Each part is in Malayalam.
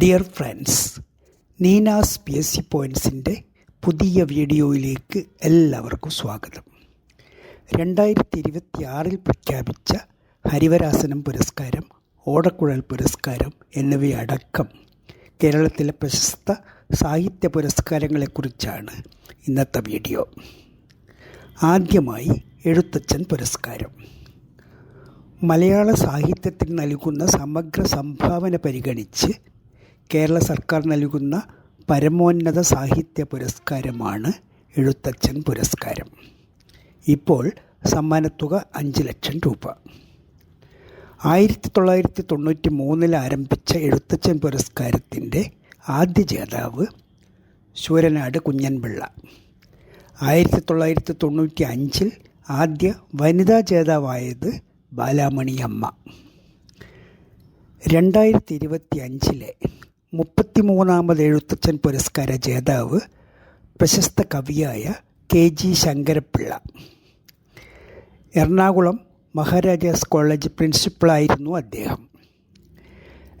Dear friends Neena's P S C പോയിൻസിന്റെ പുതിയ വീഡിയോയിലേക്ക് എല്ലാവർക്കും സ്വാഗതം. രണ്ടായിരത്തി ഇരുപത്തി ആറിൽ പ്രഖ്യാപിച്ച ഹരിവരാസനം പുരസ്കാരം ഓടക്കുഴൽ പുരസ്കാരം എന്നിവയടക്കം കേരളത്തിലെ പ്രശസ്ത സാഹിത്യ പുരസ്കാരങ്ങളെക്കുറിച്ചാണ് ഇന്നത്തെ വീഡിയോ. ആദ്യമായി എഴുത്തച്ഛൻ പുരസ്കാരം. മലയാള സാഹിത്യത്തിന് നൽകുന്ന സമഗ്ര സംഭാവന പരിഗണിച്ച് കേരള സർക്കാർ നൽകുന്ന പരമോന്നത സാഹിത്യ പുരസ്കാരമാണ് എഴുത്തച്ഛൻ പുരസ്കാരം. ഇപ്പോൾ സമ്മാനത്തുക അഞ്ച് ലക്ഷം രൂപ. ആയിരത്തി തൊള്ളായിരത്തി തൊണ്ണൂറ്റി മൂന്നിൽ ആരംഭിച്ച എഴുത്തച്ഛൻ പുരസ്കാരത്തിന്റെ ആദ്യ ജേതാവ് ശൂരനാട് കുഞ്ഞൻപിള്ള. ആയിരത്തി തൊള്ളായിരത്തി തൊണ്ണൂറ്റി അഞ്ചിൽ ആദ്യ വനിതാ ജേതാവായത് ബാലാമണി അമ്മ രണ്ടായിരത്തി ഇരുപത്തി അഞ്ചിലെ മുപ്പത്തിമൂന്നാമത് എഴുത്തച്ഛൻ പുരസ്കാര ജേതാവ് പ്രശസ്ത കവിയായ K G Sankarapillai. Ernakulam Maharaja's college പ്രിൻസിപ്പളായിരുന്നു അദ്ദേഹം.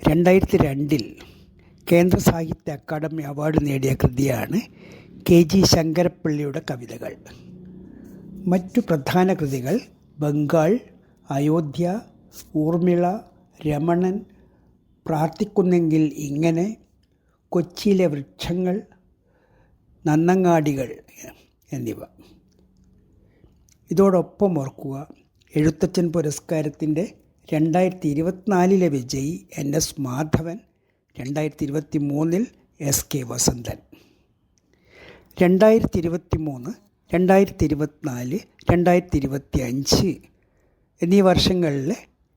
രണ്ടായിരത്തി രണ്ടിൽ കേന്ദ്ര സാഹിത്യ അക്കാദമി അവാർഡ് നേടിയ കൃതിയാണ് കെ ജി ശങ്കരപ്പിള്ളയുടെ കവിതകൾ. മറ്റു പ്രധാന കൃതികൾ ബംഗാൾ അയോധ്യ ഊർമിള രമണൻ പ്രാർത്ഥിക്കുന്നെങ്കിൽ ഇങ്ങനെ കൊച്ചിയിലെ വൃക്ഷങ്ങൾ നന്നങ്ങാടികൾ എന്നിവ. ഇതോടൊപ്പം ഓർക്കുക എഴുത്തച്ഛൻ പുരസ്കാരത്തിന്റെ രണ്ടായിരത്തി ഇരുപത്തിനാലിലെ വിജയി എൻ എസ് മാധവൻ രണ്ടായിരത്തി ഇരുപത്തി മൂന്നിൽ എസ് കെ വസന്തൻ. രണ്ടായിരത്തി ഇരുപത്തി മൂന്ന് രണ്ടായിരത്തി ഇരുപത്തിനാല് രണ്ടായിരത്തി ഇരുപത്തി അഞ്ച് എന്നീ വർഷങ്ങളിലെ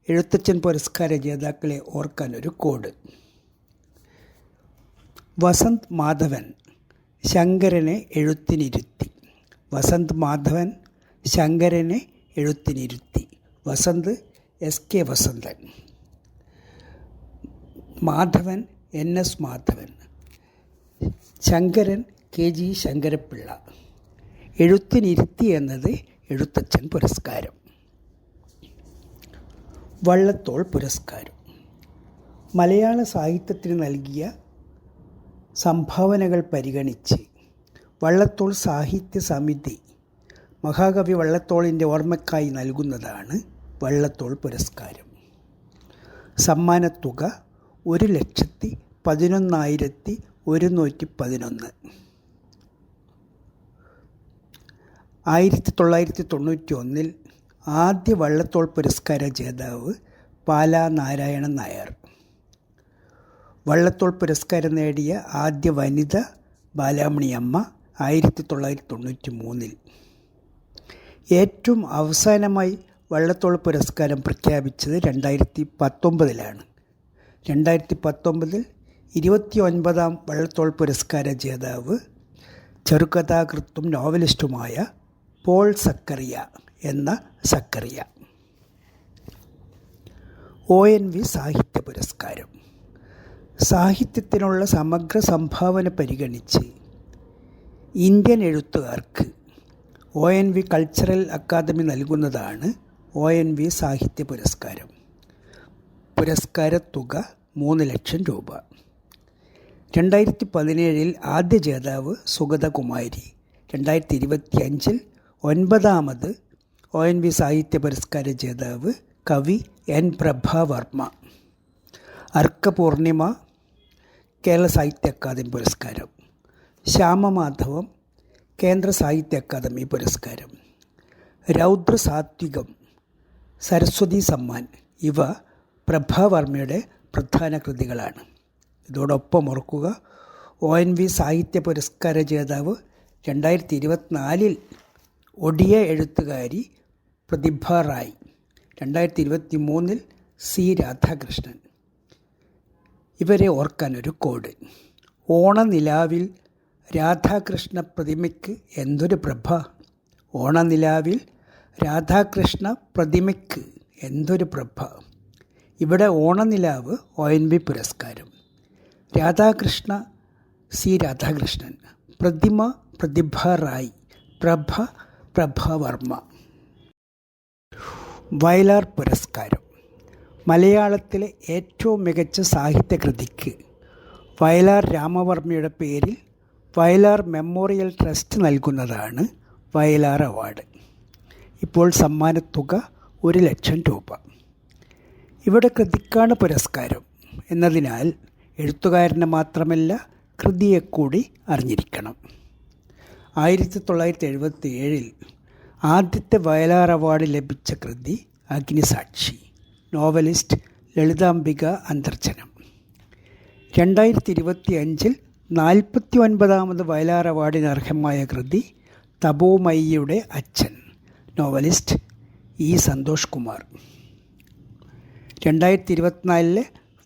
എഴുത്തച്ഛൻ പുരസ്കാര ജേതാക്കളെ ഓർക്കാൻ ഒരു കോഡ്. വസന്ത് മാധവൻ ശങ്കരനെ എഴുത്തിനിരുത്തി. വസന്ത് മാധവൻ ശങ്കരനെ എഴുത്തിനിരുത്തി. Vasanth S K Vasanthan. Madhavan N S Madhavan. Sankaran K G Sankarapillai. എഴുത്തിനിരുത്തി എന്നത് എഴുത്തച്ഛൻ പുരസ്കാരം. വള്ളത്തോൾ പുരസ്കാരം. മലയാള സാഹിത്യത്തിന് നൽകിയ സംഭാവനകൾ പരിഗണിച്ച് വള്ളത്തോൾ സാഹിത്യ സമിതി മഹാകവി വള്ളത്തോളിന്റെ ഓർമ്മയ്ക്കായി നൽകുന്നതാണ് വള്ളത്തോൾ പുരസ്കാരം. സമ്മാനത്തുക ഒരു ലക്ഷത്തി പതിനൊന്നായിരത്തി ഒരുന്നൂറ്റി പതിനൊന്ന്. ആയിരത്തി തൊള്ളായിരത്തി തൊണ്ണൂറ്റി ഒന്നിൽ ആദ്യ വള്ളത്തോൾ പുരസ്കാര ജേതാവ് പാലാ നാരായണൻ നായർ. വള്ളത്തോൾ പുരസ്കാരം നേടിയ ആദ്യ വനിത ബാലാമണി അമ്മ ആയിരത്തി തൊള്ളായിരത്തി തൊണ്ണൂറ്റി മൂന്നിൽ ഏറ്റവും അവസാനമായി വള്ളത്തോൾ പുരസ്കാരം പ്രഖ്യാപിച്ചത് രണ്ടായിരത്തി പത്തൊമ്പതിലാണ് രണ്ടായിരത്തി പത്തൊമ്പതിൽ ഇരുപത്തി ഒൻപതാം വള്ളത്തോൾ പുരസ്കാര ജേതാവ് ചെറുകഥാകൃത്തും നോവലിസ്റ്റുമായ പോൾ സക്കറിയ എന്ന സക്കറിയ. ഒ എൻ വി സാഹിത്യ പുരസ്കാരം. സാഹിത്യത്തിനുള്ള സമഗ്ര സംഭാവന പരിഗണിച്ച് ഇന്ത്യൻ എഴുത്തുകാർക്ക് O N V cultural academy നൽകുന്നതാണ് ഒ എൻ വി സാഹിത്യ പുരസ്കാരം. പുരസ്കാര തുക മൂന്ന് ലക്ഷം രൂപ. രണ്ടായിരത്തി പതിനേഴിൽ ആദ്യ ജേതാവ് സുഗതകുമാരി. രണ്ടായിരത്തി ഇരുപത്തിയഞ്ചിൽ ഒൻപതാമത് ഒ എൻ വി സാഹിത്യ പുരസ്കാര ജേതാവ് കവി എൻ പ്രഭാവർമ്മ. അർക്കപൂർണിമ കേരള സാഹിത്യ അക്കാദമി പുരസ്കാരം. ശ്യാമമാധവം കേന്ദ്ര സാഹിത്യ അക്കാദമി പുരസ്കാരം. രൗദ്ര സാത്വികം സരസ്വതി സമ്മാൻ ഇവ പ്രഭാവർമ്മയുടെ പ്രധാന കൃതികളാണ്. ഇതോടൊപ്പം ഓർക്കുക ഒ എൻ വി സാഹിത്യ പുരസ്കാര ജേതാവ് രണ്ടായിരത്തി ഇരുപത്തിനാലിൽ ഒഡിയ എഴുത്തുകാരി പ്രതിഭ റായ് രണ്ടായിരത്തി ഇരുപത്തി മൂന്നിൽ സി. രാധാകൃഷ്ണൻ. ഇവരെ ഓർക്കാൻ ഒരു കോഡ്. ഓണനിലാവിൽ രാധാകൃഷ്ണ പ്രതിമയ്ക്ക് എന്തൊരു പ്രഭ? ഓണനിലാവിൽ രാധാകൃഷ്ണ പ്രതിമയ്ക്ക് എന്തൊരു പ്രഭ? ഇവിടെ ഓണനിലാവ് ഒ. എൻ. ബി പുരസ്കാരം. രാധാകൃഷ്ണ സി. രാധാകൃഷ്ണൻ. പ്രതിമ പ്രതിഭ റായ് പ്രഭ പ്രഭവർമ്മ. വയലാർ പുരസ്കാരം. മലയാളത്തിലെ ഏറ്റവും മികച്ച സാഹിത്യകൃതിക്ക് വയലാർ രാമവർമ്മയുടെ പേരിൽ വയലാർ മെമ്മോറിയൽ ട്രസ്റ്റ് നൽകുന്നതാണ് വയലാർ അവാർഡ്. ഇപ്പോൾ സമ്മാനത്തുക ഒരു ലക്ഷം രൂപ. ഇവിടെ കൃതിക്കാണ് പുരസ്കാരം. എന്നതിനാൽ എഴുത്തുകാരനെ മാത്രമല്ല കൃതിയെ കൂടി അറിഞ്ഞിരിക്കണം. ആയിരത്തി തൊള്ളായിരത്തി എഴുപത്തി ഏഴിൽ ആദ്യത്തെ വയലാർ അവാർഡ് ലഭിച്ച കൃതി അഗ്നിസാക്ഷി നോവലിസ്റ്റ് ലളിതാംബിക അന്തർജനം രണ്ടായിരത്തി ഇരുപത്തി അഞ്ചിൽ നാൽപ്പത്തി ഒൻപതാമത് വയലാർ അവാർഡിന് അർഹമായ കൃതി തപോമയ്യയുടെ അച്ഛൻ നോവലിസ്റ്റ് ഇ സന്തോഷ് കുമാർ. രണ്ടായിരത്തി ഇരുപത്തിനാലിലെ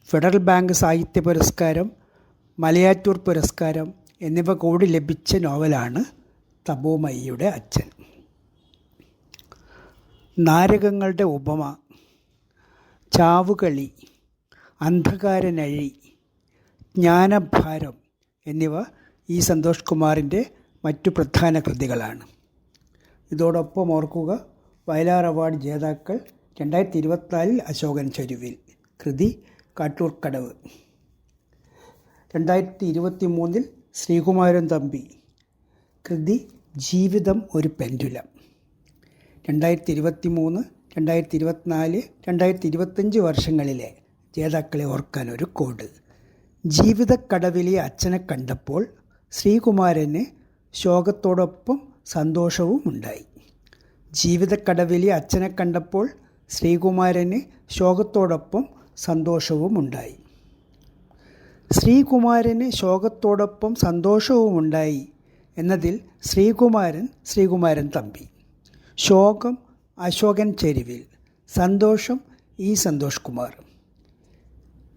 ഫെഡറൽ ബാങ്ക് സാഹിത്യ പുരസ്കാരം മലയാറ്റൂർ പുരസ്കാരം എന്നിവ കൂടി ലഭിച്ച നോവലാണ് തപോമയ്യയുടെ അച്ഛൻ. നാരകങ്ങളുടെ ഉപമ ചാവുകളി അന്ധകാരനഴി ജ്ഞാനഭാരം എന്നിവ ഈ സന്തോഷ് കുമാറിന്റെ മറ്റു പ്രധാന കൃതികളാണ്. ഇതോടൊപ്പം ഓർക്കുക വയലാർ അവാർഡ് ജേതാക്കൾ രണ്ടായിരത്തി ഇരുപത്തിനാലിൽ അശോകൻ ചരുവിൽ. കൃതി കാട്ടൂർക്കടവ്. രണ്ടായിരത്തി ഇരുപത്തി മൂന്നിൽ ശ്രീകുമാരൻ തമ്പി. കൃതി ജീവിതം ഒരു പെൻഡുലം. രണ്ടായിരത്തി ഇരുപത്തി മൂന്ന് രണ്ടായിരത്തി ഇരുപത്തിനാല് രണ്ടായിരത്തി ഇരുപത്തഞ്ച് വർഷങ്ങളിലെ ജേതാക്കളെ ഓർക്കാൻ ഒരു കോഡ്. ജീവിതക്കടവിലെ അച്ഛനെ കണ്ടപ്പോൾ ശ്രീകുമാരന് ശോകത്തോടൊപ്പം സന്തോഷവും ഉണ്ടായി. ജീവിതക്കടവിലെ അച്ഛനെ കണ്ടപ്പോൾ ശ്രീകുമാരന് ശോകത്തോടൊപ്പം സന്തോഷവും ഉണ്ടായി. ശ്രീകുമാരന് ശോകത്തോടൊപ്പം സന്തോഷവും ഉണ്ടായി എന്നതിൽ ശ്രീകുമാരൻ ശ്രീകുമാരൻ തമ്പി. ശോകം അശോകൻ ചെരുവിൽ. സന്തോഷം ഈ സന്തോഷ് കുമാർ.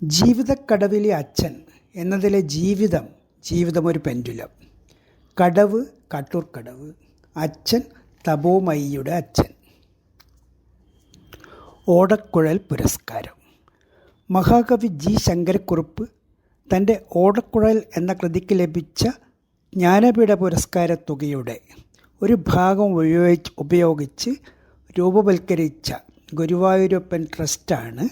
ജീവിതക്കടവിലെ അച്ഛൻ എന്നതിലെ ജീവിതം ജീവിതം ഒരു പെൻഡുലം. കടവ് കട്ടൂർ കടവ്. അച്ഛൻ തപോമയ്യയുടെ അച്ഛൻ. ഓടക്കുഴൽ പുരസ്കാരം. മഹാകവി ജി ശങ്കരക്കുറുപ്പ് തന്റെ ഓടക്കുഴൽ എന്ന കൃതിക്ക് ലഭിച്ച ജ്ഞാനപീഠ പുരസ്കാര തുകയുടെ ഒരു ഭാഗം ഉപയോഗിച്ച് ഉപയോഗിച്ച് രൂപവൽക്കരിച്ച ഗുരുവായൂരപ്പൻ ട്രസ്റ്റാണ്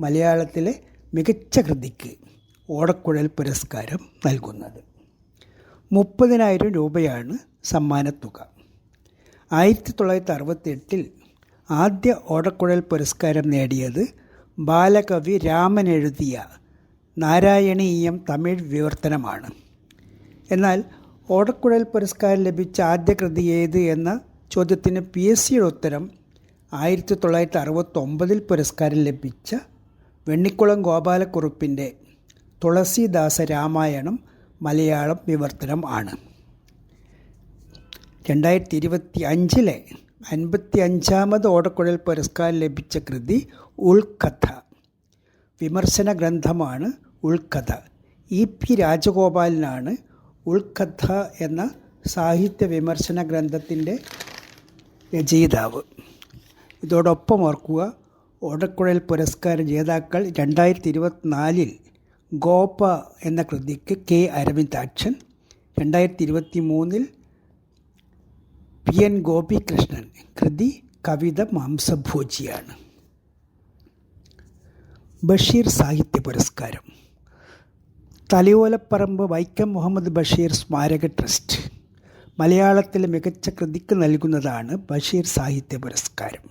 മലയാളത്തിലെ മികച്ച കൃതിക്ക് ഓടക്കുഴൽ പുരസ്കാരം നൽകുന്നത്. മുപ്പതിനായിരം രൂപയാണ് സമ്മാനത്തുക. ആയിരത്തി തൊള്ളായിരത്തി അറുപത്തെട്ടിൽ ആദ്യ ഓടക്കുഴൽ പുരസ്കാരം നേടിയത് ബാലകവി രാമൻ എഴുതിയ നാരായണീയം തമിഴ് വിവർത്തനമാണ്. എന്നാൽ ഓടക്കുഴൽ പുരസ്കാരം ലഭിച്ച ആദ്യ കൃതി ഏത് എന്ന ചോദ്യത്തിന് പി എസ് സിയുടെ ഉത്തരം ആയിരത്തി തൊള്ളായിരത്തി അറുപത്തൊമ്പതിൽ പുരസ്കാരം ലഭിച്ച വെണ്ണിക്കുളം ഗോപാലക്കുറുപ്പിന്റെ തുളസിദാസ രാമായണം മലയാളം വിവർത്തനം ആണ്. രണ്ടായിരത്തി ഇരുപത്തി അഞ്ചിലെ അൻപത്തി അഞ്ചാമത് ഓടക്കുഴൽ പുരസ്കാരം ലഭിച്ച കൃതി ഉൾക്കഥ. വിമർശന ഗ്രന്ഥമാണ് ഉൾക്കഥ. ഇ പി രാജഗോപാലിനാണ് ഉൾക്കഥ എന്ന സാഹിത്യ വിമർശന ഗ്രന്ഥത്തിന്റെ രചയിതാവ്. ഇതോടൊപ്പം ഓർക്കുക ഓടക്കുഴൽ പുരസ്കാര ജേതാക്കൾ രണ്ടായിരത്തി ഇരുപത്തിനാലിൽ ഗോപ എന്ന കൃതിക്ക് കെ അരവിന്ദാക്ഷൻ രണ്ടായിരത്തി ഇരുപത്തി മൂന്നിൽ പി എൻ ഗോപികൃഷ്ണൻ കൃതി കവിത മാംസഭോജിയാണ്. ബഷീർ സാഹിത്യ പുരസ്കാരം. തലയോലപ്പറമ്പ് വൈക്കം മുഹമ്മദ് ബഷീർ സ്മാരക ട്രസ്റ്റ്. മലയാളത്തിലെ മികച്ച കൃതിക്ക് നൽകുന്നതാണ് ബഷീർ സാഹിത്യ പുരസ്കാരം.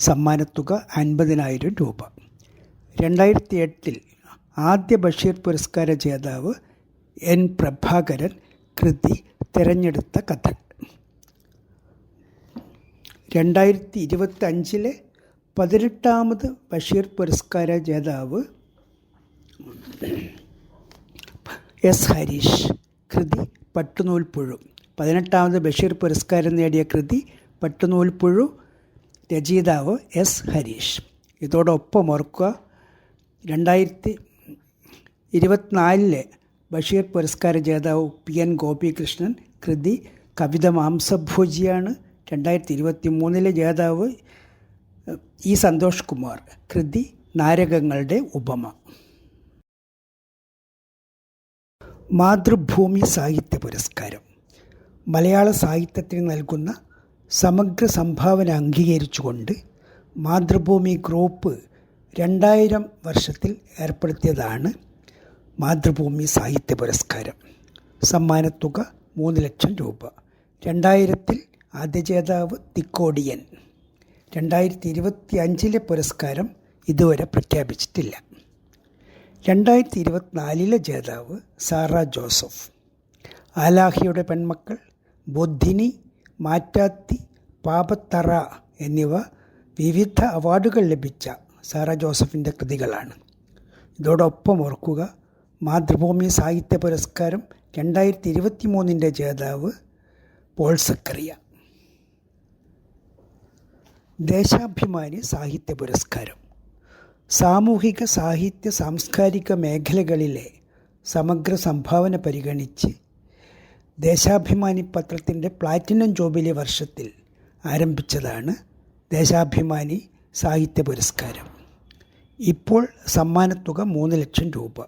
സമ്മാനത്തുക അൻപതിനായിരം രൂപ. രണ്ടായിരത്തി എട്ടിൽ ആദ്യ ബഷീർ പുരസ്കാര ജേതാവ് എൻ പ്രഭാകരൻ കൃതി തിരഞ്ഞെടുത്ത കഥ രണ്ടായിരത്തി ഇരുപത്തി അഞ്ചിലെ പതിനെട്ടാമത് ബഷീർ പുരസ്കാര ജേതാവ് എസ്. ഹരീഷ് കൃതി പട്ടുനൂൽപ്പുഴു പതിനെട്ടാമത് ബഷീർ പുരസ്കാരം നേടിയ കൃതി പട്ടുനൂൽപ്പുഴു രചയിതാവ് എസ്. ഹരീഷ്. ഇതോടൊപ്പം ഓർക്കുക രണ്ടായിരത്തി ഇരുപത്തിനാലിലെ ബഷീർ പുരസ്കാര ജേതാവ് പി. എൻ. ഗോപികൃഷ്ണൻ കൃതി കവിത മാംസഭോജിയാണ്. രണ്ടായിരത്തി ഇരുപത്തി മൂന്നിലെ ജേതാവ് ഇ. സന്തോഷ് കുമാർ കൃതി നാരകങ്ങളുടെ ഉപമ. മാതൃഭൂമി സാഹിത്യ പുരസ്കാരം. മലയാള സാഹിത്യത്തിന് നൽകുന്ന സമഗ്ര സംഭാവന അംഗീകരിച്ചുകൊണ്ട് മാതൃഭൂമി ഗ്രൂപ്പ് രണ്ടായിരം വർഷത്തിൽ ഏർപ്പെടുത്തിയതാണ് മാതൃഭൂമി സാഹിത്യ പുരസ്കാരം. സമ്മാനത്തുക മൂന്ന് ലക്ഷം രൂപ. രണ്ടായിരത്തിൽ ആദ്യ ജേതാവ് തിക്കോടിയൻ. രണ്ടായിരത്തി ഇരുപത്തി അഞ്ചിലെ പുരസ്കാരം ഇതുവരെ പ്രഖ്യാപിച്ചിട്ടില്ല. രണ്ടായിരത്തി ഇരുപത്തിനാലിലെ ജേതാവ് സാറ ജോസഫ്. ആലാഹിയുടെ പെൺമക്കൾ ബുദ്ധിനി മാറ്റാത്തി പാപത്തറ എന്നിവ വിവിധ അവാർഡുകൾ ലഭിച്ച സാറ ജോസഫിന്റെ കൃതികളാണ്. ഇതോടൊപ്പം ഓർക്കുക മാതൃഭൂമി സാഹിത്യ പുരസ്കാരം രണ്ടായിരത്തി ഇരുപത്തി മൂന്നിന്റെ ജേതാവ് പോൾ സക്കറിയ. ദേശാഭിമാനി സാഹിത്യ പുരസ്കാരം. സാമൂഹിക സാഹിത്യ സാംസ്കാരിക മേഖലകളിലെ സമഗ്ര സംഭാവന പരിഗണിച്ച് ദേശാഭിമാനി പത്രത്തിന്റെ പ്ലാറ്റിനം ജൂബിലി വർഷത്തിൽ ആരംഭിച്ചതാണ് ദേശാഭിമാനി സാഹിത്യ പുരസ്കാരം. ഇപ്പോൾ സമ്മാനത്തുക മൂന്ന് ലക്ഷം രൂപ.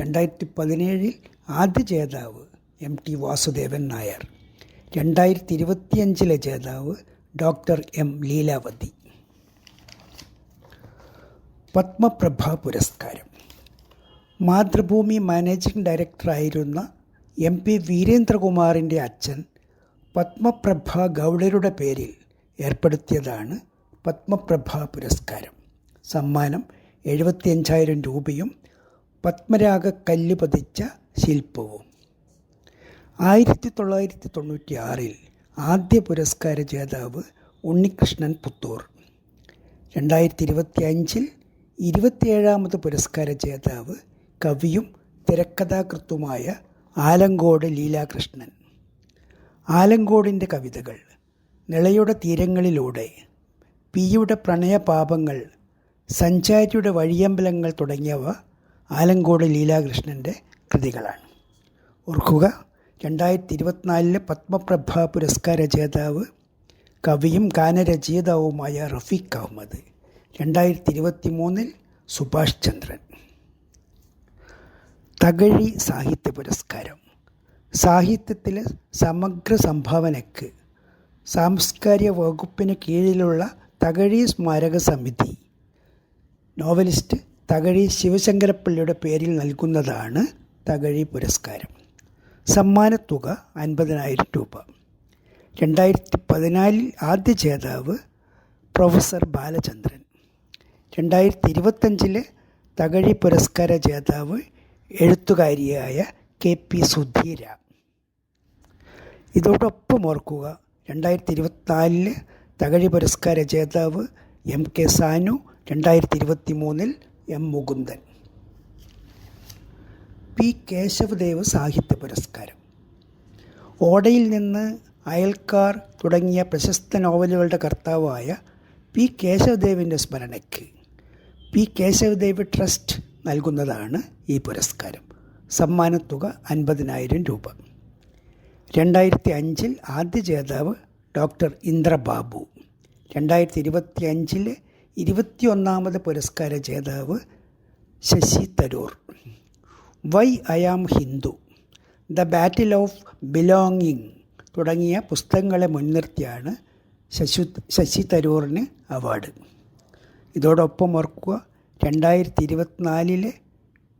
രണ്ടായിരത്തി പതിനേഴിൽ ആദ്യ ജേതാവ് എം ടി വാസുദേവൻ നായർ. രണ്ടായിരത്തി ഇരുപത്തിയഞ്ചിലെ ജേതാവ് ഡോക്ടർ എം ലീലാവതി. പത്മപ്രഭ പുരസ്കാരം. മാതൃഭൂമി മാനേജിംഗ് ഡയറക്ടറായിരുന്ന എം പി വീരേന്ദ്രകുമാറിന്റെ അച്ഛൻ പത്മപ്രഭ ഗൗഡരുടെ പേരിൽ ഏർപ്പെടുത്തിയതാണ് പത്മപ്രഭ പുരസ്കാരം. സമ്മാനം എഴുപത്തിയഞ്ചായിരം രൂപയും പത്മരാഗ കല്ല് പതിച്ച ശില്പവും. ആയിരത്തി തൊള്ളായിരത്തി തൊണ്ണൂറ്റി ആറിൽ ആദ്യ പുരസ്കാര ജേതാവ് ഉണ്ണികൃഷ്ണൻ പുത്തൂർ. രണ്ടായിരത്തി ഇരുപത്തി അഞ്ചിൽ ഇരുപത്തിയേഴാമത് പുരസ്കാര ജേതാവ് കവിയും തിരക്കഥാകൃത്തുമായ ആലങ്കോട് ലീലാകൃഷ്ണൻ. ആലങ്കോടിന്റെ കവിതകൾ നിളയുടെ തീരങ്ങളിലൂടെ പിയുടെ പ്രണയപാപങ്ങൾ സഞ്ചാരിയുടെ വഴിയമ്പലങ്ങൾ തുടങ്ങിയവ ആലങ്കോട് ലീലാകൃഷ്ണന്റെ കൃതികളാണ്. ഓർക്കുക രണ്ടായിരത്തി ഇരുപത്തിനാലിലെ പത്മപ്രഭ പുരസ്കാര ജേതാവ് കവിയും ഗാനരചയിതാവുമായ റഫീഖ് അഹമ്മദ് രണ്ടായിരത്തി ഇരുപത്തി മൂന്നിൽ സുഭാഷ് ചന്ദ്രൻ. തകഴി സാഹിത്യ പുരസ്കാരം. സാഹിത്യത്തിലെ സമഗ്ര സംഭാവനയ്ക്ക് സാംസ്കാരിക വകുപ്പിന് കീഴിലുള്ള തകഴി സ്മാരക സമിതി നോവലിസ്റ്റ് തകഴി ശിവശങ്കരപ്പള്ളിയുടെ പേരിൽ നൽകുന്നതാണ് തകഴി പുരസ്കാരം. സമ്മാനത്തുക അൻപതിനായിരം രൂപ. രണ്ടായിരത്തി പതിനാലിൽ ആദ്യ ജേതാവ് പ്രൊഫസർ ബാലചന്ദ്രൻ. രണ്ടായിരത്തി ഇരുപത്തഞ്ചിലെ തകഴി പുരസ്കാര ജേതാവ് എഴുത്തുകാരിയായ കെ പി സുധീര. ഇതോടൊപ്പം ഓർക്കുക രണ്ടായിരത്തി ഇരുപത്തിനാലിൽ തകഴി പുരസ്കാര ജേതാവ് എം കെ സാനു രണ്ടായിരത്തി ഇരുപത്തി മൂന്നിൽ എം മുകുന്ദൻ. പി കേശവദേവ് സാഹിത്യ പുരസ്കാരം. ഓടയിൽ നിന്ന് അയൽക്കാർ തുടങ്ങിയ പ്രശസ്ത നോവലുകളുടെ കർത്താവായ പി കേശവദേവിന്റെ സ്മരണയ്ക്ക് പി കേശവദേവ് ട്രസ്റ്റ് നൽകുന്നതാണ് ഈ പുരസ്കാരം. സമ്മാനത്തുക അൻപതിനായിരം രൂപ. രണ്ടായിരത്തി അഞ്ചിൽ ആദ്യ ജേതാവ് ഡോക്ടർ ഇന്ദ്രബാബു. രണ്ടായിരത്തി ഇരുപത്തി അഞ്ചിലെ ഇരുപത്തിയൊന്നാമത് പുരസ്കാര ജേതാവ് Sashi Tharoor. Why I am Hindu the battle of belonging തുടങ്ങിയ പുസ്തകങ്ങളെ മുൻനിർത്തിയാണ് ശശു ശശി തരൂറിന് അവാർഡ്. ഇതോടൊപ്പം ഓർക്കുക രണ്ടായിരത്തി ഇരുപത്തിനാലിലെ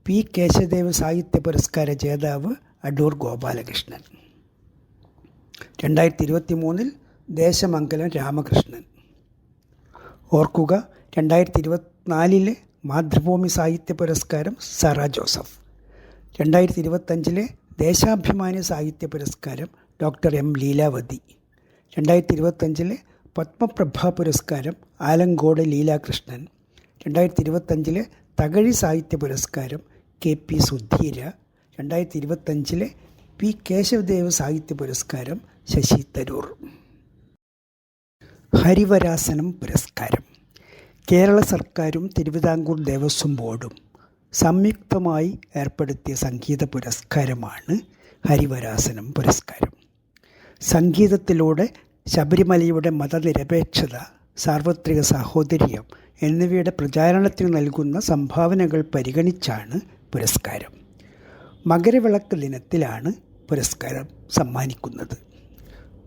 പി കേശദേവ് സാഹിത്യ പുരസ്കാര ജേതാവ് അടൂർ ഗോപാലകൃഷ്ണൻ. രണ്ടായിരത്തി ഇരുപത്തി മൂന്നിൽ ദേശമംഗലം രാമകൃഷ്ണൻ. ഓർക്കുക രണ്ടായിരത്തി ഇരുപത്തിനാലിലെ മാതൃഭൂമി സാഹിത്യ പുരസ്കാരം സറ ജോസഫ്. രണ്ടായിരത്തി ഇരുപത്തഞ്ചിലെ ദേശാഭിമാനി സാഹിത്യ പുരസ്കാരം ഡോക്ടർ എം ലീലാവതി. രണ്ടായിരത്തി ഇരുപത്തഞ്ചിലെ പത്മപ്രഭ പുരസ്കാരം ആലങ്കോട് ലീലാകൃഷ്ണൻ. രണ്ടായിരത്തി ഇരുപത്തഞ്ചിലെ തകഴി സാഹിത്യ പുരസ്കാരം കെ പി സുധീര. രണ്ടായിരത്തി ഇരുപത്തഞ്ചിലെ പി കേശവദേവ് സാഹിത്യ പുരസ്കാരം ശശി തരൂർ. ഹരിവരാസനം പുരസ്കാരം. കേരള സർക്കാരും തിരുവിതാംകൂർ ദേവസ്വം ബോർഡും സംയുക്തമായി ഏർപ്പെടുത്തിയ സംഗീത പുരസ്കാരമാണ് ഹരിവരാസനം പുരസ്കാരം. സംഗീതത്തിലൂടെ ശബരിമലയുടെ മതനിരപേക്ഷത സാർവത്രിക സാഹോദര്യം എന്നിവയുടെ പ്രചാരണത്തിന് നൽകുന്ന സംഭാവനകൾ പരിഗണിച്ചാണ് പുരസ്കാരം. മകരവിളക്ക് ദിനത്തിലാണ് പുരസ്കാരം സമ്മാനിക്കുന്നത്.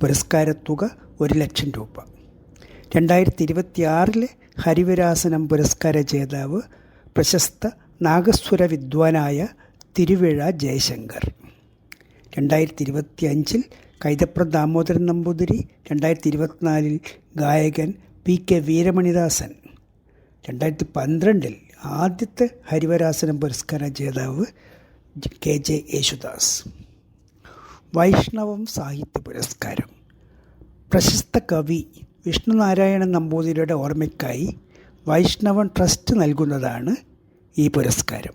പുരസ്കാരത്തുക ഒരു ലക്ഷം രൂപ. രണ്ടായിരത്തി ഇരുപത്തിയാറിലെ ഹരിവരാസനം പുരസ്കാര ജേതാവ് പ്രശസ്ത നാഗസ്വര വിദ്വാനായ തിരുവിഴ ജയശങ്കർ. രണ്ടായിരത്തി ഇരുപത്തി അഞ്ചിൽ കൈതപ്രം ദാമോദരൻ നമ്പൂതിരി രണ്ടായിരത്തി ഇരുപത്തിനാലിൽ ഗായകൻ പി കെ വീരമണിദാസൻ. രണ്ടായിരത്തി പന്ത്രണ്ടിൽ ആദ്യത്തെ ഹരിവരാസനം പുരസ്കാര ജേതാവ് കെ ജെ യേശുദാസ്. വൈഷ്ണവം സാഹിത്യ പുരസ്കാരം. പ്രശസ്ത കവി വിഷ്ണുനാരായണൻ നമ്പൂതിരിയുടെ ഓർമ്മയ്ക്കായി വൈഷ്ണവൻ ട്രസ്റ്റ് നൽകുന്നതാണ് ഈ പുരസ്കാരം.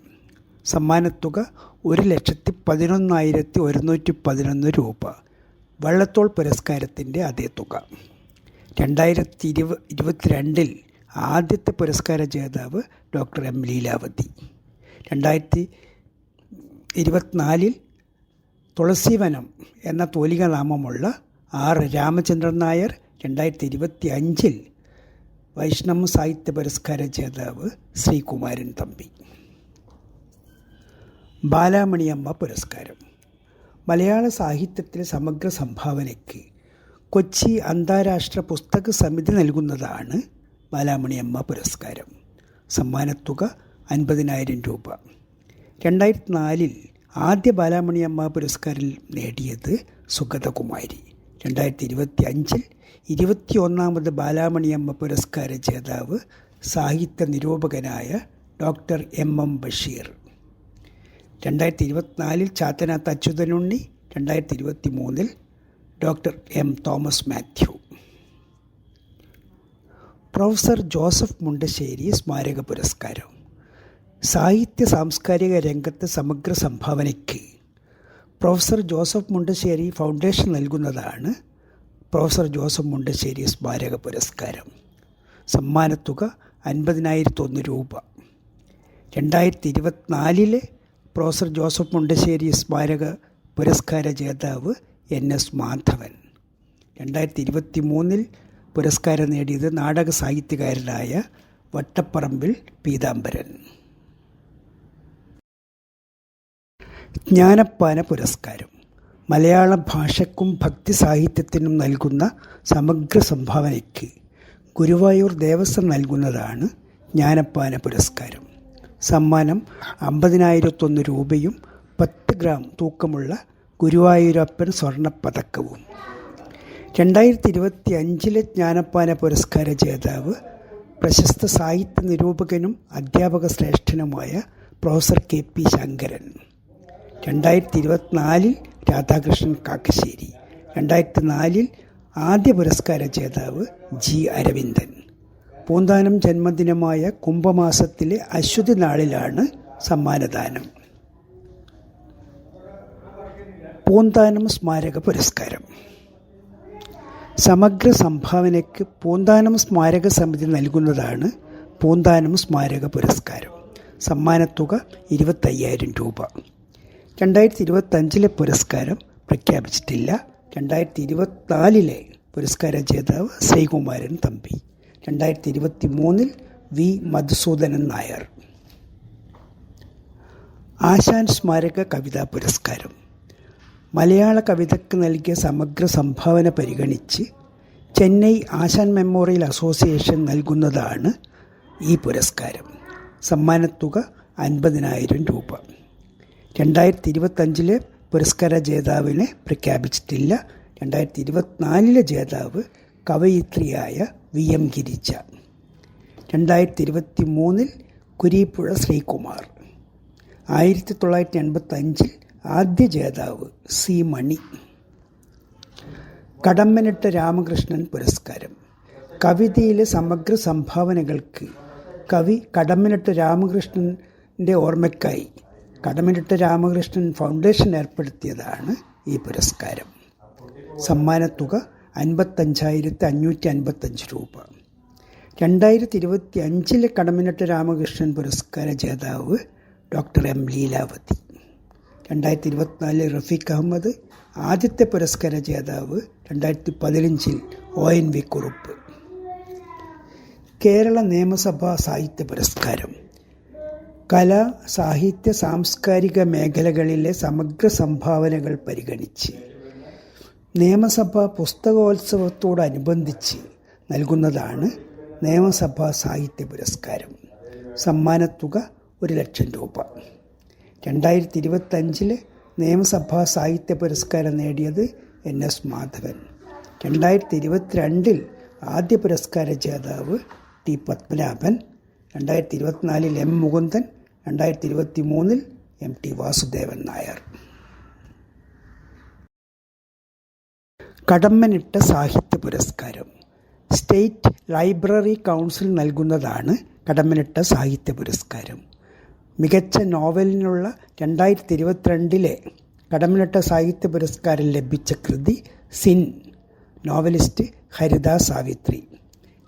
സമ്മാനത്തുക ഒരു ലക്ഷത്തി പതിനൊന്നായിരത്തി ഒരുന്നൂറ്റി പതിനൊന്ന് രൂപ. വള്ളത്തോൾ പുരസ്കാരത്തിന്റെ അതേ തുക. രണ്ടായിരത്തി ഇരുപ ഇരുപത്തിരണ്ടിൽ ആദ്യത്തെ പുരസ്കാര ജേതാവ് ഡോക്ടർ എം ലീലാവതി. രണ്ടായിരത്തി ഇരുപത്തിനാലിൽ തുളസിവനം എന്ന തോലിക നാമമുള്ള ആർ രാമചന്ദ്രൻ നായർ രണ്ടായിരത്തി ഇരുപത്തി അഞ്ചിൽ വൈഷ്ണവ സാഹിത്യ പുരസ്കാര ജേതാവ് ശ്രീകുമാരൻ തമ്പി. ബാലാമണിയമ്മ പുരസ്കാരം. മലയാള സാഹിത്യത്തിലെ സമഗ്ര സംഭാവനയ്ക്ക് കൊച്ചി അന്താരാഷ്ട്ര പുസ്തക സമിതി നൽകുന്നതാണ് ബാലാമണിയമ്മ പുരസ്കാരം. സമ്മാനത്തുക അൻപതിനായിരം രൂപ. രണ്ടായിരത്തി നാലിൽ ആദ്യ ബാലാമണിയമ്മ പുരസ്കാരം നേടിയത് സുഗതകുമാരി. രണ്ടായിരത്തി ഇരുപത്തി അഞ്ചിൽ ഇരുപത്തി ഒന്നാമത് ബാലാമണിയമ്മ പുരസ്കാര ജേതാവ് സാഹിത്യ നിരൂപകനായ ഡോക്ടർ എം എം ബഷീർ. രണ്ടായിരത്തി ഇരുപത്തിനാലിൽ ചാത്തനാത്ത് അച്യുതനുണ്ണി രണ്ടായിരത്തി ഇരുപത്തി മൂന്നിൽ doctor M Thomas Mathew. Professor Joseph Mundassery സ്മാരക പുരസ്കാരം. സാഹിത്യ സാംസ്കാരിക രംഗത്തെ സമഗ്ര സംഭാവനയ്ക്ക് പ്രൊഫസർ ജോസഫ് മുണ്ടശ്ശേരി ഫൗണ്ടേഷൻ നൽകുന്നതാണ് പ്രൊഫസർ ജോസഫ് മുണ്ടശ്ശേരി സ്മാരക പുരസ്കാരം. സമ്മാനത്തുക അൻപതിനായിരത്തൊന്ന് രൂപ. രണ്ടായിരത്തി ഇരുപത്തിനാലിലെ പ്രൊഫസർ ജോസഫ് മുണ്ടശ്ശേരി സ്മാരക പുരസ്കാര ജേതാവ് എൻ. എസ്. മാധവൻ. രണ്ടായിരത്തി ഇരുപത്തി മൂന്നിൽ പുരസ്കാരം നേടിയത് നാടക സാഹിത്യകാരനായ വട്ടപ്പറമ്പിൽ പീതാംബരൻ. ജ്ഞാനപ്പാന പുരസ്കാരം. മലയാള ഭാഷയ്ക്കും ഭക്തി സാഹിത്യത്തിനും നൽകുന്ന സമഗ്ര സംഭാവനയ്ക്ക് ഗുരുവായൂർ ദേവസ്വം നൽകുന്നതാണ് ജ്ഞാനപ്പാന പുരസ്കാരം. സമ്മാനം അമ്പതിനായിരത്തൊന്ന് രൂപയും പത്ത് ഗ്രാം തൂക്കമുള്ള ഗുരുവായൂരപ്പൻ സ്വർണപ്പതക്കവും. രണ്ടായിരത്തി ഇരുപത്തി അഞ്ചിലെ ജ്ഞാനപ്പാന പുരസ്കാര ജേതാവ് പ്രശസ്ത സാഹിത്യ നിരൂപകനും അധ്യാപക ശ്രേഷ്ഠനുമായ പ്രൊഫസർ കെ പി ശങ്കരൻ. രണ്ടായിരത്തി ഇരുപത്തിനാലിൽ രാധാകൃഷ്ണൻ കാക്കശ്ശേരി. രണ്ടായിരത്തി നാലിൽ ആദ്യ പുരസ്കാര ജേതാവ് ജി അരവിന്ദൻ. പൂന്താനം ജന്മദിനമായ കുംഭമാസത്തിലെ അശ്വതി നാളിലാണ് സമ്മാനദാനം. പൂന്താനം സ്മാരക പുരസ്കാരം. സമഗ്ര സംഭാവനയ്ക്ക് പൂന്താനം സ്മാരക സമിതി നൽകുന്നതാണ് പൂന്താനം സ്മാരക പുരസ്കാരം. സമ്മാനത്തുക ഇരുപത്തയ്യായിരം രൂപ. രണ്ടായിരത്തി ഇരുപത്തഞ്ചിലെ പുരസ്കാരം പ്രഖ്യാപിച്ചിട്ടില്ല. രണ്ടായിരത്തി ഇരുപത്തിനാലിലെ പുരസ്കാര ജേതാവ് ശ്രീകുമാരൻ തമ്പി. രണ്ടായിരത്തി ഇരുപത്തി മൂന്നിൽ വി. മധുസൂദനൻ നായർ. ആശാൻ സ്മാരക കവിതാ പുരസ്കാരം. മലയാള കവിതയ്ക്ക് നൽകിയ സമഗ്ര സംഭാവന പരിഗണിച്ച് ചെന്നൈ ആശാൻ മെമ്മോറിയൽ അസോസിയേഷൻ നൽകുന്നതാണ് ഈ പുരസ്കാരം. സമ്മാനത്തുക അൻപതിനായിരം രൂപ. രണ്ടായിരത്തി ഇരുപത്തഞ്ചിലെ പുരസ്കാര ജേതാവിനെ പ്രഖ്യാപിച്ചിട്ടില്ല. രണ്ടായിരത്തി ഇരുപത്തിനാലിലെ ജേതാവ് കവയിത്രിയായ വി എം ഗിരിജ. രണ്ടായിരത്തി ഇരുപത്തി മൂന്നിൽ കുരീപ്പുഴ ശ്രീകുമാർ. ആയിരത്തി തൊള്ളായിരത്തി എൺപത്തഞ്ചിൽ ആദ്യ ജേതാവ് സി മണി. കടമ്മനിട്ട രാമകൃഷ്ണൻ പുരസ്കാരം. കവിതയിലെ സമഗ്ര സംഭാവനകൾക്ക് കവി കടമ്മനിട്ട രാമകൃഷ്ണന്റെ ഓർമ്മയ്ക്കായി കടമ്മനിട്ട രാമകൃഷ്ണൻ ഫൗണ്ടേഷൻ ഏർപ്പെടുത്തിയതാണ് ഈ പുരസ്കാരം. സമ്മാനത്തുക അൻപത്തഞ്ചായിരത്തി അഞ്ഞൂറ്റി അൻപത്തഞ്ച് രൂപ. രണ്ടായിരത്തി ഇരുപത്തി അഞ്ചിലെ കടമനട്ട് രാമകൃഷ്ണൻ പുരസ്കാര ജേതാവ് ഡോക്ടർ എം ലീലാവതി. രണ്ടായിരത്തി ഇരുപത്തിനാലിൽ റഫീഖ് അഹമ്മദ് ആദ്യത്തെ പുരസ്കാര ജേതാവ് രണ്ടായിരത്തി പതിനഞ്ചിൽ O N V Kurup. Kerala നിയമസഭാ സാഹിത്യ പുരസ്കാരം. കല സാഹിത്യ സാംസ്കാരിക മേഖലകളിലെ സമഗ്ര സംഭാവനകൾ പരിഗണിച്ച്. നിയമസഭാ പുസ്തകോത്സവത്തോടനുബന്ധിച്ച് നൽകുന്നതാണ് നിയമസഭാ സാഹിത്യ പുരസ്കാരം. സമ്മാനത്തുക ഒരു ലക്ഷം രൂപ. രണ്ടായിരത്തി ഇരുപത്തഞ്ചിൽ നിയമസഭാ സാഹിത്യ പുരസ്കാരം നേടിയത് എൻ എസ് മാധവൻ. രണ്ടായിരത്തി ഇരുപത്തിരണ്ടിൽ ആദ്യ പുരസ്കാര ജേതാവ് ടി പത്മനാഭൻ. രണ്ടായിരത്തി ഇരുപത്തിനാലിൽ എം മുകുന്ദൻ. രണ്ടായിരത്തി ഇരുപത്തി മൂന്നിൽ എം ടി വാസുദേവൻ നായർ. കടമ്മനിട്ട സാഹിത്യ പുരസ്കാരം. സ്റ്റേറ്റ് ലൈബ്രറി കൗൺസിൽ നൽകുന്നതാണ് കടമ്മനിട്ട സാഹിത്യ പുരസ്കാരം. മികച്ച നോവലിനുള്ള രണ്ടായിരത്തി ഇരുപത്തിരണ്ടിലെ കടമ്മനിട്ട സാഹിത്യ പുരസ്കാരം ലഭിച്ച കൃതി സിൻ നോവലിസ്റ്റ് ഹരിത സാവിത്രി.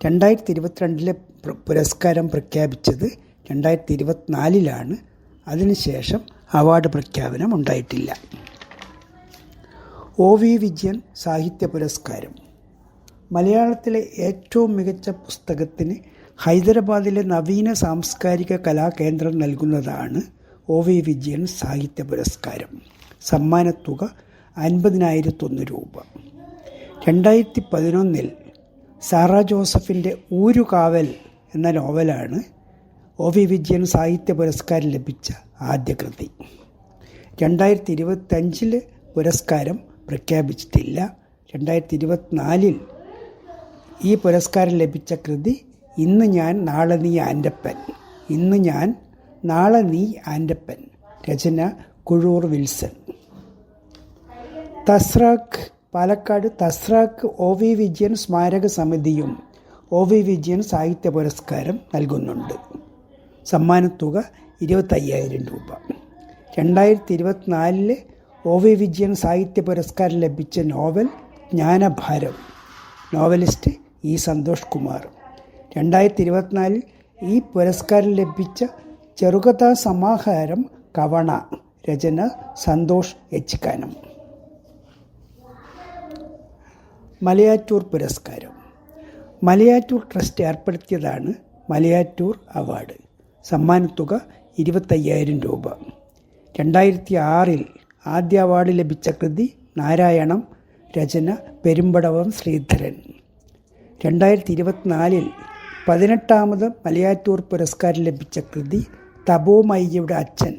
രണ്ടായിരത്തി ഇരുപത്തിരണ്ടിലെ പുരസ്കാരം പ്രഖ്യാപിച്ചത് രണ്ടായിരത്തി ഇരുപത്തിനാലിലാണ് അതിനുശേഷം അവാർഡ് പ്രഖ്യാപനം ഉണ്ടായിട്ടില്ല. ഒ വി വിജയൻ സാഹിത്യ പുരസ്കാരം. മലയാളത്തിലെ ഏറ്റവും മികച്ച പുസ്തകത്തിന് ഹൈദരാബാദിലെ നവീന സാംസ്കാരിക കലാകേന്ദ്രം നൽകുന്നതാണ് ഒ വി വിജയൻ സാഹിത്യ പുരസ്കാരം. സമ്മാനത്തുക അൻപതിനായിരത്തൊന്ന് രൂപ. രണ്ടായിരത്തി പതിനൊന്നിൽ സാറ ജോസഫിന്റെ ഊരുകാവൽ എന്ന നോവലാണ് ഒ വി വിജയൻ സാഹിത്യ പുരസ്കാരം ലഭിച്ച ആദ്യ കൃതി രണ്ടായിരത്തി ഇരുപത്തഞ്ചിൽ പുരസ്കാരം പ്രഖ്യാപിച്ചിട്ടില്ല. രണ്ടായിരത്തി ഇരുപത്തിനാലിൽ ഈ പുരസ്കാരം ലഭിച്ച കൃതി ഇന്ന് ഞാൻ നാളെ നീ ആന്റപ്പൻ ഇന്ന് ഞാൻ നാളെ നീ ആന്റപ്പൻ രചന കുഴൂർ വിൽസൺ. തസ്രാഖ് പാലക്കാട് തസ്രാഖ് ഒ വി വിജയൻ സ്മാരക സമിതിയും ഒ വി വിജയൻ സാഹിത്യ പുരസ്കാരം നൽകുന്നുണ്ട്. സമ്മാനത്തുക ഇരുപത്തയ്യായിരം രൂപ. രണ്ടായിരത്തി ഇരുപത്തിനാലിൽ ഒ വി വിജയൻ സാഹിത്യ പുരസ്കാരം ലഭിച്ച novel Jnanabharam. Novelist E Santhosh Kumar. രണ്ടായിരത്തി ഇരുപത്തിനാലിൽ ഈ പുരസ്കാരം ലഭിച്ച ചെറുകഥാ സമാഹാരം കവണ രചന സന്തോഷ് എച്ച്. കാനം. മലയാറ്റൂർ പുരസ്കാരം. മലയാറ്റൂർ ട്രസ്റ്റ് ഏർപ്പെടുത്തിയതാണ് മലയാറ്റൂർ അവാർഡ്. സമ്മാനത്തുക ഇരുപത്തയ്യായിരം രൂപ. രണ്ടായിരത്തി ആറിൽ ആദ്യ അവാർഡ് ലഭിച്ച കൃതി നാരായണം രചന പെരുമ്പടവം ശ്രീധരൻ. രണ്ടായിരത്തി ഇരുപത്തിനാലിൽ പതിനെട്ടാമത് മലയാറ്റൂർ പുരസ്കാരം ലഭിച്ച കൃതി തപോമയ്യയുടെ അച്ഛൻ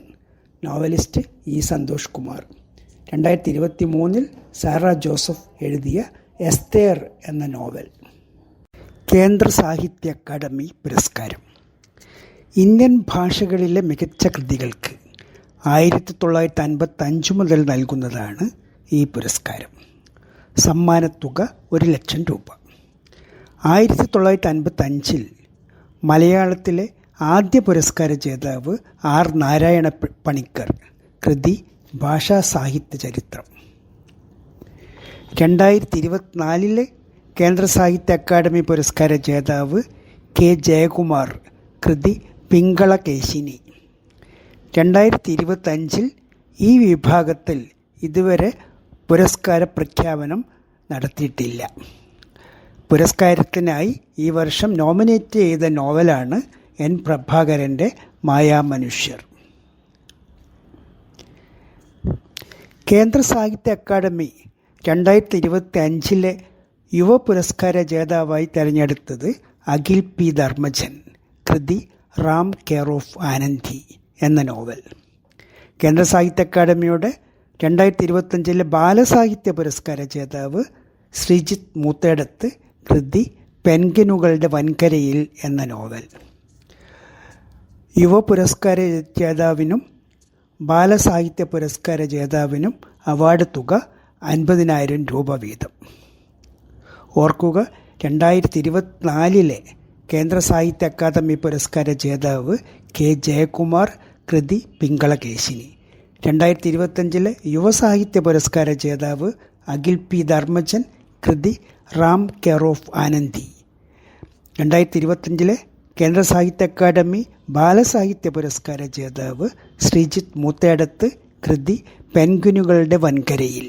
നോവലിസ്റ്റ് ഇ സന്തോഷ് കുമാർ. രണ്ടായിരത്തി ഇരുപത്തി മൂന്നിൽ സാറ ജോസഫ് എഴുതിയ എസ്തേർ എന്ന നോവൽ. കേന്ദ്ര സാഹിത്യ അക്കാദമി പുരസ്കാരം. ഇന്ത്യൻ ഭാഷകളിലെ മികച്ച കൃതികൾക്ക് ആയിരത്തി തൊള്ളായിരത്തി അൻപത്തഞ്ച് മുതൽ നൽകുന്നതാണ് ഈ പുരസ്കാരം. സമ്മാനത്തുക ഒരു ലക്ഷം രൂപ. ആയിരത്തി തൊള്ളായിരത്തി അൻപത്തഞ്ചിൽ മലയാളത്തിലെ ആദ്യ പുരസ്കാര ജേതാവ് ആർ നാരായണ പണിക്കർ കൃതി ഭാഷാ സാഹിത്യ ചരിത്രം. രണ്ടായിരത്തി ഇരുപത്തിനാലിലെ കേന്ദ്ര സാഹിത്യ അക്കാദമി പുരസ്കാര ജേതാവ് കെ ജയകുമാർ കൃതി പിങ്കള കേശിനി. രണ്ടായിരത്തി ഇരുപത്തഞ്ചിൽ ഈ വിഭാഗത്തിൽ ഇതുവരെ പുരസ്കാര പ്രഖ്യാപനം നടത്തിയിട്ടില്ല. പുരസ്കാരത്തിനായി ഈ വർഷം നോമിനേറ്റ് ചെയ്ത നോവലാണ് എൻ പ്രഭാകരന്റെ മായാമനുഷ്യർ കേന്ദ്ര സാഹിത്യ അക്കാദമി രണ്ടായിരത്തി ഇരുപത്തി അഞ്ചിലെ യുവ പുരസ്കാര ജേതാവായി തിരഞ്ഞെടുത്തത് അഖിൽ പി. ധർമ്മജൻ കൃതി റാം കെയർ ഓഫ് ആനന്ദി. എന്ന നോവൽ. കേന്ദ്ര സാഹിത്യ അക്കാദമിയുടെ രണ്ടായിരത്തി ഇരുപത്തഞ്ചിലെ ബാലസാഹിത്യ പുരസ്കാര ജേതാവ് ശ്രീജിത്ത് മൂത്തേടത്ത് കൃതി പെൻഗിനുകളുടെ വൻകരയിൽ എന്ന നോവൽ. യുവ പുരസ്കാര ജേതാവിനും ബാലസാഹിത്യ പുരസ്കാര ജേതാവിനും അവാർഡ് തുക അൻപതിനായിരം രൂപ വീതം. ഓർക്കുക രണ്ടായിരത്തി ഇരുപത്തിനാലിലെ കേന്ദ്ര സാഹിത്യ അക്കാദമി പുരസ്കാര ജേതാവ് കെ. ജയകുമാർ കൃതി പിങ്കളകേശിനി. രണ്ടായിരത്തി ഇരുപത്തഞ്ചിലെ യുവസാഹിത്യ പുരസ്കാര ജേതാവ് അഖിൽ പി. ധർമ്മജൻ കൃതി റാം ഓഫ് ആനന്ദി. രണ്ടായിരത്തി ഇരുപത്തഞ്ചിലെ കേന്ദ്ര സാഹിത്യ അക്കാദമി ബാലസാഹിത്യ പുരസ്കാര ജേതാവ് ശ്രീജിത്ത് മൂത്തേടത്ത് കൃതി പെൻഗുനുകളുടെ വൻകരയിൽ.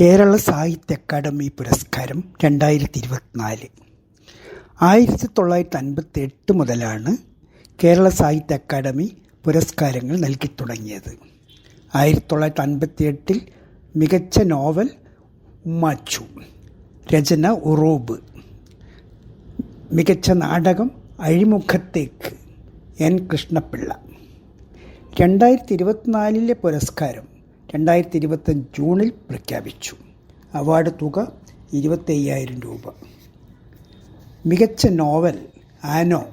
കേരള സാഹിത്യ അക്കാദമി പുരസ്കാരം രണ്ടായിരത്തി ഇരുപത്തിനാല് ആയിരത്തി തൊള്ളായിരത്തി അൻപത്തി എട്ട് മുതലാണ് കേരള സാഹിത്യ അക്കാദമി പുരസ്കാരങ്ങൾ നൽകി തുടങ്ങിയത്. ആയിരത്തി തൊള്ളായിരത്തി അൻപത്തി എട്ടിൽ മികച്ച നോവൽ ഉമ്മാച്ചു രചന ഉറൂബ്. മികച്ച നാടകം അഴിമുഖത്തേക്ക് എൻ. കൃഷ്ണപിള്ള. രണ്ടായിരത്തി ഇരുപത്തിനാലിലെ പുരസ്കാരം രണ്ടായിരത്തി ഇരുപത്തഞ്ച് ജൂണിൽ പ്രഖ്യാപിച്ചു. അവാർഡ് തുക ഇരുപത്തയ്യായിരം രൂപ. മികച്ച novel Aano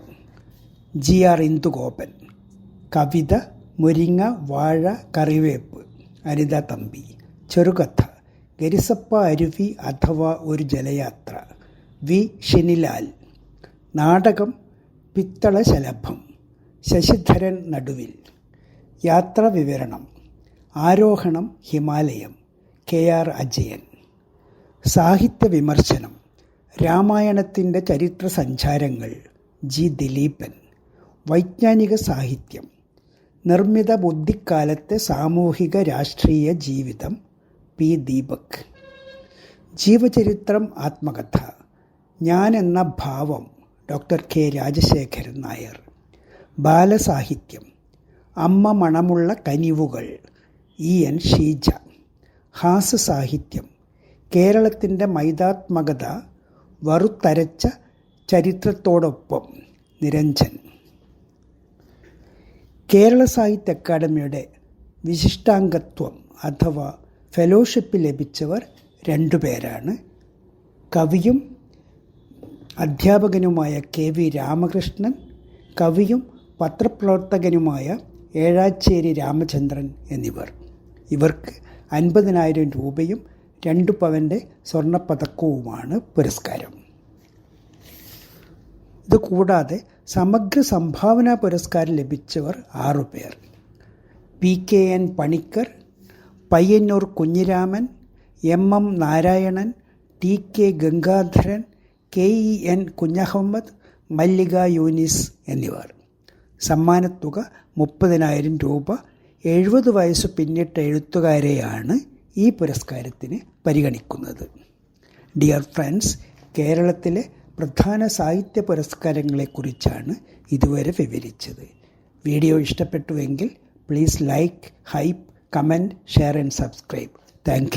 G R Indugopan കവിത മുരിങ്ങ വാഴ കറിവേപ്പ് അനിത തമ്പി ചെറുകഥ ഗരിസപ്പ അരുവി അഥവാ ഒരു ജലയാത്ര വി ഷിനിലാൽ നാടകം പിത്തള ശലഭം ശശിധരൻ നടുവിൽ യാത്രാ വിവരണം ആരോഹണം ഹിമാലയം കെ ആർ അജയൻ സാഹിത്യ വിമർശനം രാമായണത്തിന്റെ ചരിത്ര സഞ്ചാരങ്ങൾ ജി ദിലീപൻ. വൈജ്ഞാനിക സാഹിത്യം നിർമ്മിത ബുദ്ധിക്കാലത്തെ സാമൂഹിക രാഷ്ട്രീയ ജീവിതം പി. ദീപക്. ജീവചരിത്രം ആത്മകഥ. ഞാൻ എന്ന ഭാവം ഡോക്ടർ കെ. രാജശേഖരൻ നായർ. ബാലസാഹിത്യം. അമ്മ മണമുള്ള കനിവുകൾ ഇ. എൻ. ഷീജ. ഹാസ്യസാഹിത്യം. കേരളത്തിന്റെ മൈതാത്മകത വറുത്തരച്ച ചരിത്രത്തോടൊപ്പം നിരഞ്ജൻ. കേരള സാഹിത്യ അക്കാദമിയുടെ വിശിഷ്ടാംഗത്വം അഥവാ ഫെലോഷിപ്പ് ലഭിച്ചവർ രണ്ടു പേരാണ്. കവിയും അധ്യാപകനുമായ കെ വി രാമകൃഷ്ണൻ കവിയും പത്രപ്രവർത്തകനുമായ ഏഴാച്ചേരി രാമചന്ദ്രൻ എന്നിവർ. ഇവർക്ക് അൻപതിനായിരം രൂപയും രണ്ട് പവന്റെ സ്വർണപ്പതക്കവുമാണ് പുരസ്കാരം. ഇത് കൂടാതെ സമഗ്ര സംഭാവന പുരസ്കാരം ലഭിച്ചവർ ആറു പേർ. P K N Panicker Payyanur Kunhiraman M M Narayanan T K Gangadharan K E N Kunhahammed Mallika Younis എന്നിവർ. സമ്മാനത്തുക മുപ്പതിനായിരം രൂപ. എഴുപത് വയസ്സ് പിന്നിട്ട എഴുത്തുകാരെയാണ് ഈ പുരസ്കാരത്തിന് പരിഗണിക്കുന്നത്. ഡിയർ ഫ്രണ്ട്സ് കേരളത്തിലെ പ്രധാന സാഹിത്യ പുരസ്കാരങ്ങളെക്കുറിച്ചാണ് ഇതുവരെ വിവരിച്ചത്. വീഡിയോ ഇഷ്ടപ്പെട്ടുവെങ്കിൽ please like hype comment share and subscribe. Thank